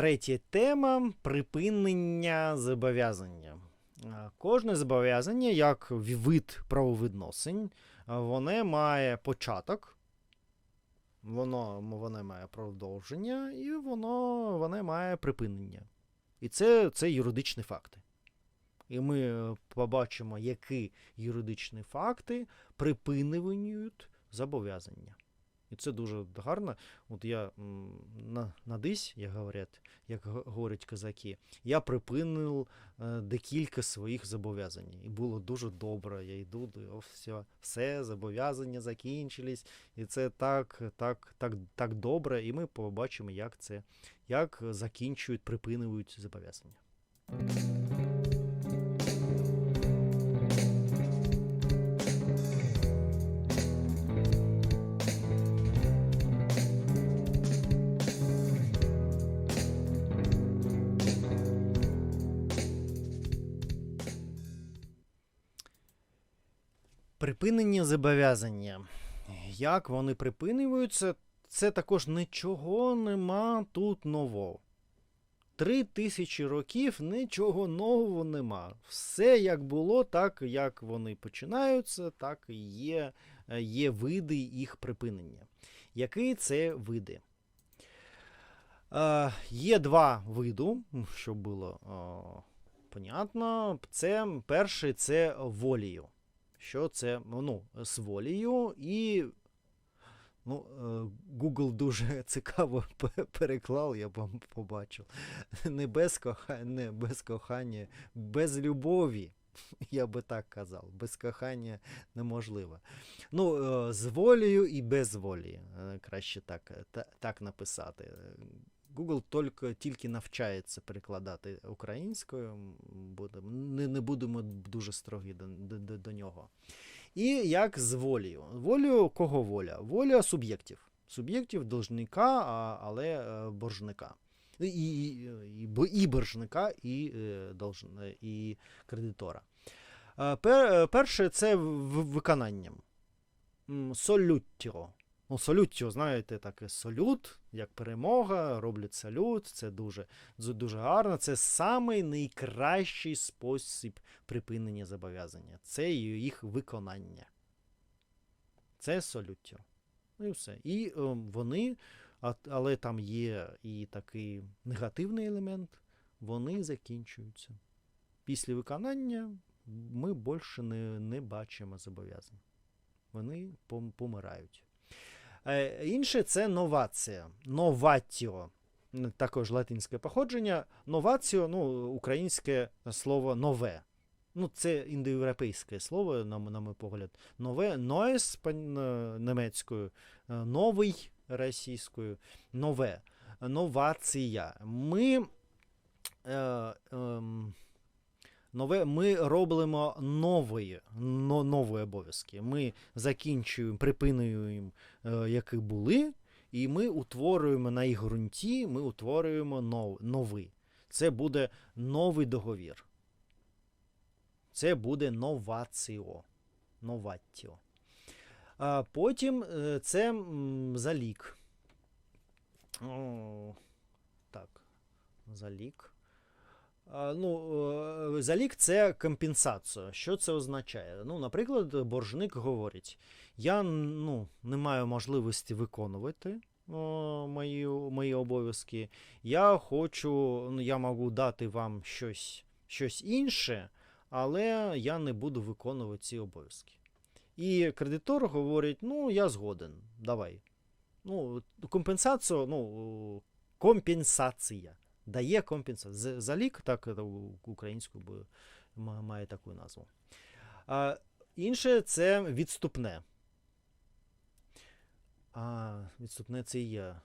третя тема припинення зобов'язання. Е, Кожне зобов'язання, як вид правовідносин, е, воно має початок, воно, воно має продовження, і воно, воно має припинення. І це, це юридичні факти. І ми е, побачимо, які юридичні факти припинюють зобов'язання. І це дуже гарно. От я м, на, надись, як говорять, як говорять козаки, я припинив е, декілька своїх зобов'язань. І було дуже добре. Я йду, о, все, все, зобов'язання закінчились. І це так, так, так, так добре. І ми побачимо, як це, як закінчують, припинюють зобов'язання. Припинення зобов'язання. Як вони припинюються, це також нічого нема тут нового. Три тисячі років нічого нового нема. Все як було, так як вони починаються, так і є, е, є види їх припинення. Які це види? Е, є два види, щоб було е, понятно. Це перший це волею що це ну, з волею, і ну, е, Google дуже цікаво переклав, я вам побачив. Не без кохання, не без кохання, без любові. Я би так казав, без кохання неможливо. Ну, е, з волею і без волі. е, Краще так, так написати. Google тільки, тільки навчається перекладати українською. Будемо, не, не будемо дуже строгі до, до, до, нього. І як з волею. Волею кого воля? Воля суб'єктів. Суб'єктів должника, але е, боржника. І, і, і, і боржника, і, е, е, і кредитора. Пер, перше це виконанням. Солюттіо. Ну, солюттіо, знаєте, таке солют, як перемога, роблять салют, це дуже, дуже гарно. Це самий найкращий спосіб припинення зобов'язання. Це їх виконання. Це солюттіо. Ну і все. І е, вони, але там є і такий негативний елемент, вони закінчуються. Після виконання ми більше не, не бачимо зобов'язань. Вони пом- помирають. Е, інше це новація. Новатіо. Також латинське походження. Новаціо, ну, українське слово нове. Ну, це індоєвропейське слово, на, на мій погляд. Нове, noes пан- е, німецькою, е, новий російською, нове. Новація. Ми, е, ем, нове, ми робимо нові, но, нові обов'язки. Ми закінчуємо, припинюємо, е, які були, і ми утворюємо на їх ґрунті, ми утворюємо нов, новий. Це буде новий договір. Це буде новаціо. Новатіо. А потім е, це залік. О, так. Залік. Ну, е, залік це компенсація. Що це означає? Ну, наприклад, боржник говорить: я ну, не маю можливості виконувати о, мої, мої обов'язки. Я хочу, ну, я можу дати вам щось, щось інше, але я не буду виконувати ці обов'язки. І кредитор говорить: ну, я згоден, давай. Ну, компенсацію, ну, компенсація. Дає компенсацію. Залік, так у- українською має таку назву. А, інше це відступне. А, відступне це є.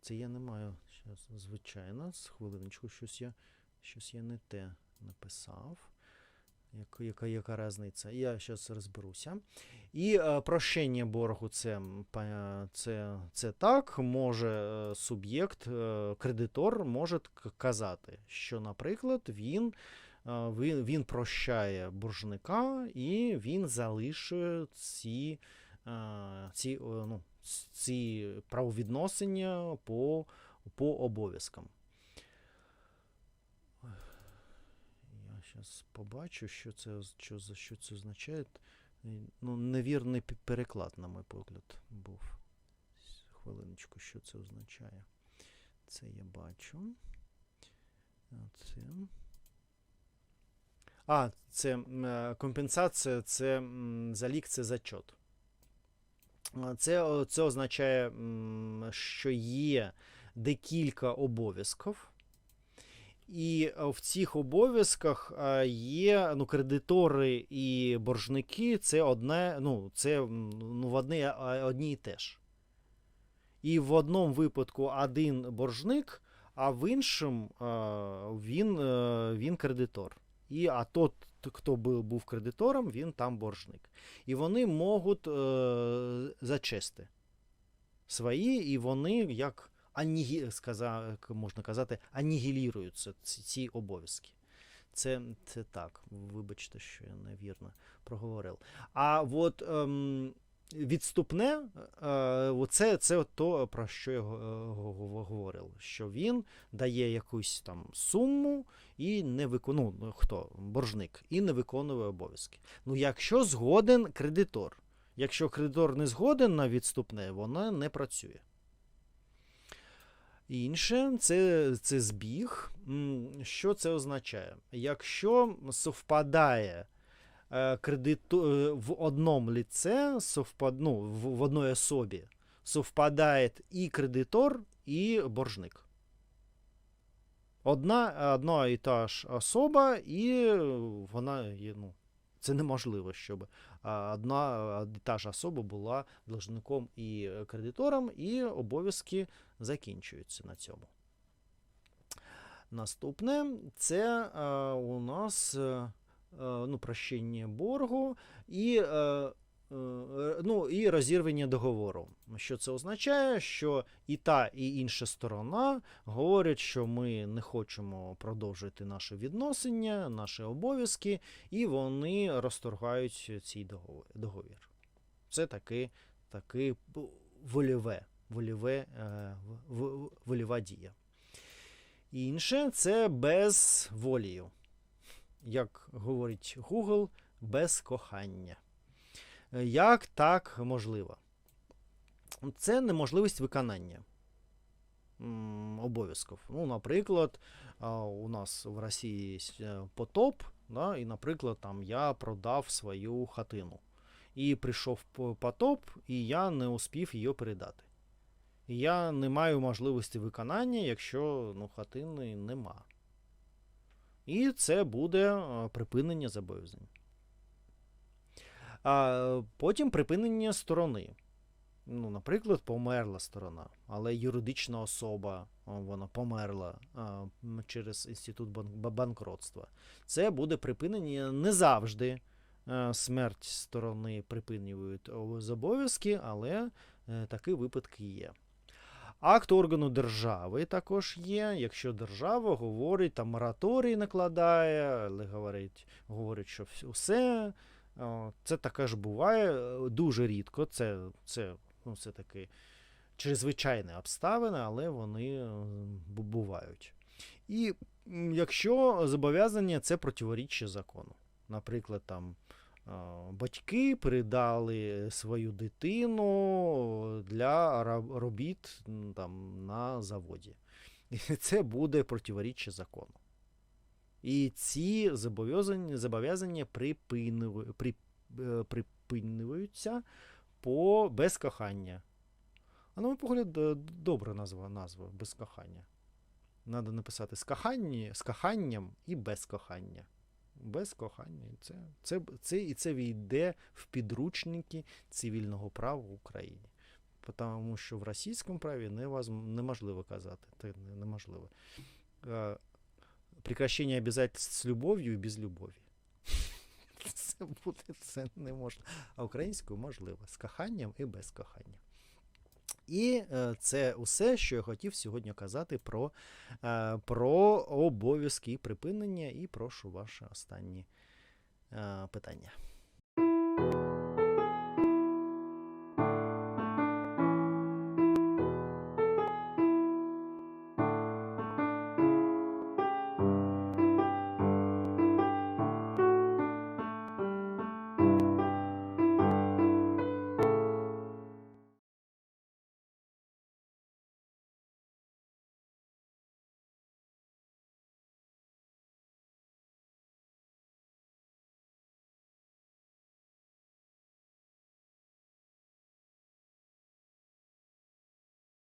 Це я не маю. Щас, звичайно, з хвилиночку, щось я, щось я не те написав. Як, яка, яка різниця? Я зараз розберуся. І е, прощення боргу це, це, це так. Може е, суб'єкт, е, кредитор може казати, що, наприклад, він, е, він, він прощає боржника і він залишує ці, е, ці, е, ну, ці правовідносини по, по обов'язкам. Зараз побачу, що це, що, що це означає. Ну, невірний переклад, на мій погляд, був. Хвилиночку, що це означає. Це я бачу. Це. А, це е, компенсація, це залік, це зачот. Це, це означає, що є декілька обов'язків. І е, в цих обов'язках е, є ну, кредитори і боржники це одне, ну, це ну, в одне, одні і те ж. І в одному випадку один боржник, а в іншому е, він, він кредитор. І, а тот, хто був, кредитором, він там боржник. І вони можуть зачести свої, і вони як анігі, сказа, можна казати, анігіліруються ці, ці обов'язки. Це, це так. Вибачте, що я невірно проговорив. А от ем, відступне, е, оце, це то, про що я е, го- го- говорив. Що він дає якусь там суму і не виконує, ну, хто? Боржник, і не виконує обов'язки. Ну, якщо згоден кредитор. Якщо кредитор не згоден на відступне, воно не працює. Інше це, це збіг. Що це означає? Якщо совпадає е, кредиту, е, в одному ліце, совпад, ну, в, одній особі, совпадає і кредитор, і боржник. Одна, одна і та ж особа, і вона ну, це неможливо, щоб одна і та ж особа була должником і кредитором, і обов'язки закінчуються на цьому. Наступне це у нас е, е, ну, прощення боргу і, е, ну, і розірвання договору. Що це означає? Що і та, і інша сторона говорять, що ми не хочемо продовжувати наші відносини, наші обов'язки, і вони розторгають цей договір. Це таки, таки вольове, вольове, е, вольова дія. Інше це без волію. Як говорить Google, без кохання. Е, Як так можливо? Це неможливість виконання обов'язків. Ну, наприклад, у нас в Росії е, потоп, да, і, наприклад, там я продав свою хатину. І прийшов потоп, і я не успів її передати. І я не маю можливості виконання, якщо ну, хатини нема. І це буде е, припинення зобов'язань. А потім припинення сторони. Ну, наприклад, померла сторона, але юридична особа вона померла а, через інститут бан- банкротства. Це буде припинення не завжди. е, Смерть сторони припинюють зобов'язки, але е, такі випадки є. Акт органу держави також є. Якщо держава говорить, там мораторій накладає, але говорить, говорить, що все. О, Це таке ж буває е, дуже рідко. Це, це ну, все таки чрезвичайні обставини, але вони е, бувають. І якщо зобов'язання це противоріччя закону. Наприклад, там е, батьки передали свою дитину для робіт там, на заводі. Це буде противоріччя закону. І ці зобов'язання, зобов'язання е, припинюються по без кохання. А на мій погляд, е, добра назва, назва без кохання. Надо написати з, кохання, з коханням і без кохання. Без кохання. Це, це, це, і це війде в підручники цивільного права в Україні. Тому що в російському праві неможливо казати. Це неможливо. Прекращення обязательств з любов'ю і без любові. Це буде це не можна. А українською можливо, з коханням і без кохання. І це усе, що я хотів сьогодні казати про, е, про обов'язки і припинення, і прошу ваше останні е, питання.